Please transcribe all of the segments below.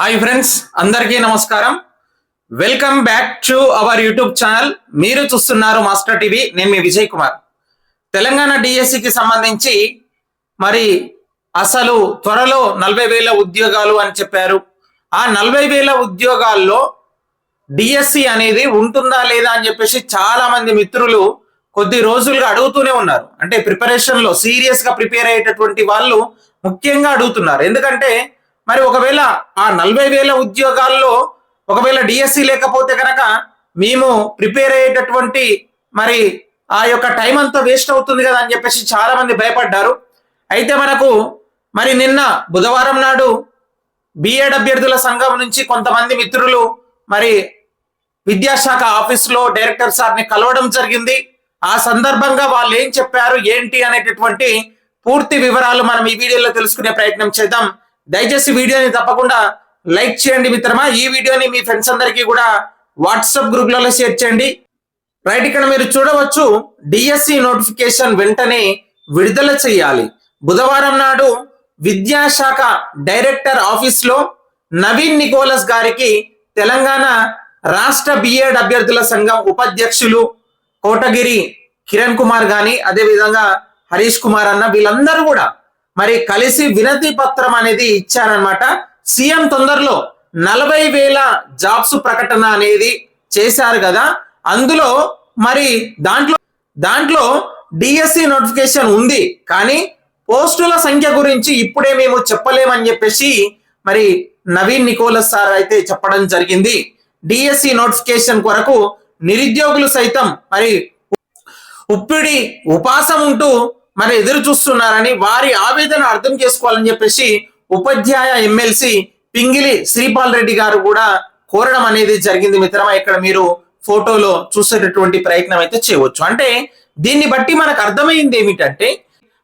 Hi friends అందరికీ నమస్కారం. Welcome back to our YouTube channel మీరు చూస్తున్నారు మాస్టర్ టీవీ నేను మీ విజయ్ కుమార్. తెలంగాణ డిఎస్సికి సంబంధించి మరి అసలు త్వరలో నలభై వేల ఉద్యోగాలు అని చెప్పారు. ఆ నలభై వేల ఉద్యోగాల్లో డిఎస్సి అనేది ఉంటుందా లేదా అని చెప్పేసి చాలా మంది మిత్రులు కొద్ది రోజులుగా అడుగుతూనే ఉన్నారు. అంటే ప్రిపరేషన్లో సీరియస్గా ప్రిపేర్ అయ్యేటటువంటి వాళ్ళు ముఖ్యంగా అడుగుతున్నారు. ఎందుకంటే మరి ఒకవేళ ఆ నలభై వేల ఉద్యోగాల్లో ఒకవేళ డిఎస్సి లేకపోతే కనుక మేము ప్రిపేర్ అయ్యేటటువంటి మరి ఆ యొక్క టైం అంతా వేస్ట్ అవుతుంది కదా అని చెప్పేసి చాలా మంది భయపడ్డారు. అయితే మనకు మరి నిన్న బుధవారం నాడు బిఎడ్ అభ్యర్థుల సంఘం నుంచి కొంతమంది మిత్రులు మరి విద్యాశాఖ ఆఫీసులో డైరెక్టర్ సార్ని కలవడం జరిగింది. ఆ సందర్భంగా వాళ్ళు ఏం చెప్పారు ఏంటి అనేటటువంటి పూర్తి వివరాలు మనం ఈ వీడియోలో తెలుసుకునే ప్రయత్నం చేద్దాం. దయచేసి వీడియోని తప్పకుండా లైక్ చేయండి మిత్రమా. ఈ వీడియోని మీ ఫ్రెండ్స్ అందరికీ కూడా వాట్సాప్ గ్రూప్లలో షేర్ చేయండి. రైట్ ఇక్కడ మీరు చూడవచ్చు డిఎస్సి నోటిఫికేషన్ వెంటనే విడుదల చేయాలి. బుధవారం నాడు విద్యాశాఖ డైరెక్టర్ ఆఫీస్లో నవీన్ నికోలస్ గారికి తెలంగాణ రాష్ట్ర బిఎడ్ అభ్యర్థుల సంఘం ఉపాధ్యక్షులు కోటగిరి కిరణ్ కుమార్ గాని అదేవిధంగా హరీష్ కుమార్ అన్న వీళ్ళందరూ కూడా మరి కలిసి వినతి పత్రం అనేది ఇచ్చారనమాట సీఎం తొందరలో నలభై వేల జాబ్స్ ప్రకటన అనేది చేశారు కదా. అందులో మరి దాంట్లో దాంట్లో డిఎస్సి నోటిఫికేషన్ ఉంది. కానీ పోస్టుల సంఖ్య గురించి ఇప్పుడే మేము చెప్పలేమని చెప్పేసి మరి నవీన్ నికోలస్ సార్ అయితే చెప్పడం జరిగింది. డిఎస్సి నోటిఫికేషన్ కొరకు నిరుద్యోగులు సైతం మరి ఉప్పిడి ఉపాసం ఉంటూ మరి ఎదురు చూస్తున్నారని వారి ఆవేదన అర్థం చేసుకోవాలని చెప్పేసి ఉపాధ్యాయ ఎమ్మెల్సీ పింగిలి శ్రీపాల్ రెడ్డి గారు కూడా కోరడం అనేది జరిగింది మిత్రమా. ఇక్కడ మీరు ఫోటోలో చూసేటటువంటి ప్రయత్నం అయితే చేయవచ్చు. అంటే దీన్ని బట్టి మనకు అర్థమైంది ఏమిటంటే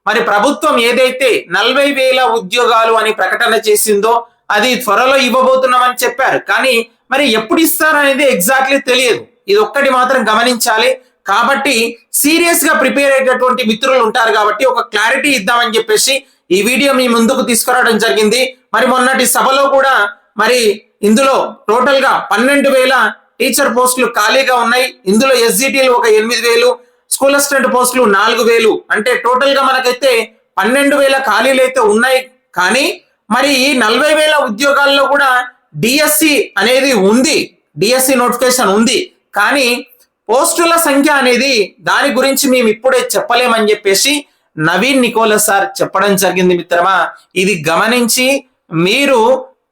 మరి ప్రభుత్వం ఏదైతే నలభై వేల ఉద్యోగాలు అని ప్రకటన చేసిందో అది త్వరలో ఇవ్వబోతున్నామని చెప్పారు. కానీ మరి ఎప్పుడు ఇస్తారనేది ఎగ్జాక్ట్లీ తెలియదు. ఇది ఒక్కటి మాత్రం గమనించాలి. కాబట్టి సీరియస్గా ప్రిపేర్ అయ్యేటటువంటి మిత్రులు ఉంటారు కాబట్టి ఒక క్లారిటీ ఇద్దామని చెప్పేసి ఈ వీడియో మీ ముందుకు తీసుకురావడం జరిగింది. మరి మొన్నటి సభలో కూడా మరి ఇందులో టోటల్గా పన్నెండు వేల టీచర్ పోస్టులు ఖాళీగా ఉన్నాయి. ఇందులో ఎస్జిటీలు ఒక ఎనిమిది వేలు స్కూల్ అసిస్టెంట్ పోస్టులు నాలుగు వేలు. అంటే టోటల్గా మనకైతే పన్నెండు వేల ఖాళీలు అయితే ఉన్నాయి. కానీ మరి ఈ నలభై వేల ఉద్యోగాల్లో కూడా డిఎస్సి అనేది ఉంది. డిఎస్సి నోటిఫికేషన్ ఉంది. కానీ పోస్టుల సంఖ్య అనేది దాని గురించి మేము ఇప్పుడే చెప్పలేమని చెప్పేసి నవీన్ నికోలస్ సార్ చెప్పడం జరిగింది మిత్రమా. ఇది గమనించి మీరు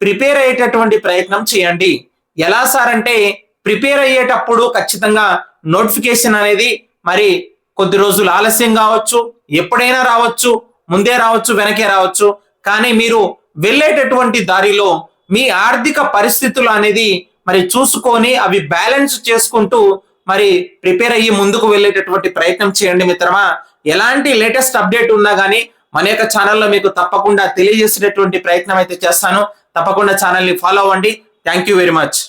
ప్రిపేర్ అయ్యేటటువంటి ప్రయత్నం చేయండి. ఎలా సార్ అంటే ప్రిపేర్ అయ్యేటప్పుడు ఖచ్చితంగా నోటిఫికేషన్ అనేది మరి కొద్ది రోజులు ఆలస్యం కావచ్చు ఎప్పుడైనా రావచ్చు ముందే రావచ్చు వెనకే రావచ్చు. కానీ మీరు వెళ్ళేటటువంటి దారిలో మీ ఆర్థిక పరిస్థితులు అనేది మరి చూసుకొని అవి బ్యాలెన్స్ చేసుకుంటూ మరి ప్రిపేర్ అయ్యి ముందుకు వెళ్ళేటటువంటి ప్రయత్నం చేయండి మిత్రమా. ఎలాంటి లేటెస్ట్ అప్డేట్ ఉన్నా కానీ మన యొక్క ఛానల్లో మీకు తప్పకుండా తెలియజేసేటటువంటి ప్రయత్నం అయితే చేస్తాను. తప్పకుండా ఛానల్ని ఫాలో అవ్వండి. Thank you very much.